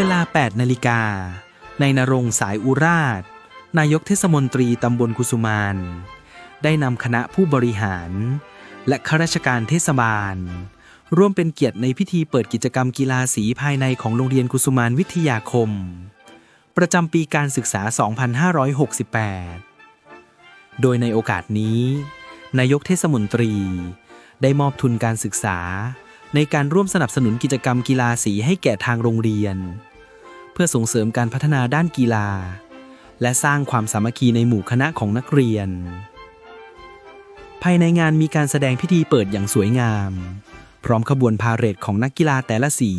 เวลา 8 นาฬิกา ในนรงสายอุราช นายกเทศมนตรีตำบลกุสุมาน ได้นำคณะผู้บริหาร และข้าราชการเทศบาล ร่วมเป็นเกียรติในพิธีเปิดกิจกรรมกีฬาสีภายในของโรงเรียนกุสุมานวิทยาคม ประจำปีการศึกษา 2568 โดยในโอกาสนี้ นายกเทศมนตรี ได้มอบทุนการศึกษา ในการร่วมสนับสนุนกิจกรรมกีฬาสีให้แก่ทางโรงเรียน เพื่อส่งเสริมการพัฒนาด้านกีฬา และสร้างความสามัคคีในหมู่คณะของนักเรียน ภายในงานมีการแสดงพิธีเปิดอย่างสวยงาม พร้อมขบวนพาเหรดของนักกีฬาแต่ละสี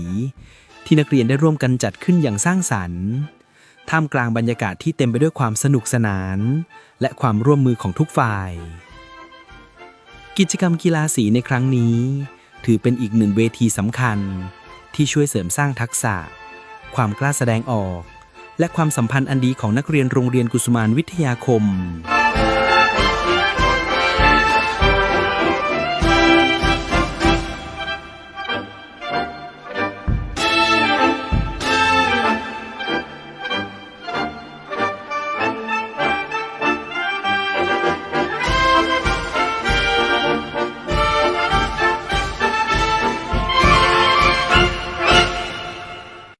ที่นักเรียนได้ร่วมกันจัดขึ้นอย่างสร้างสรรค์ท่ามกลางบรรยากาศที่เต็มไปด้วยความสนุกสนาน และความร่วมมือของทุกฝ่าย กิจกรรมกีฬาสีในครั้งนี้ ถือเป็นอีกหนึ่งเวทีสำคัญ ที่ช่วยเสริมสร้างทักษะ ความกล้าแสดงออก และความสัมพันธ์อันดีของนักเรียนโรงเรียนกุสุมานวิทยาคม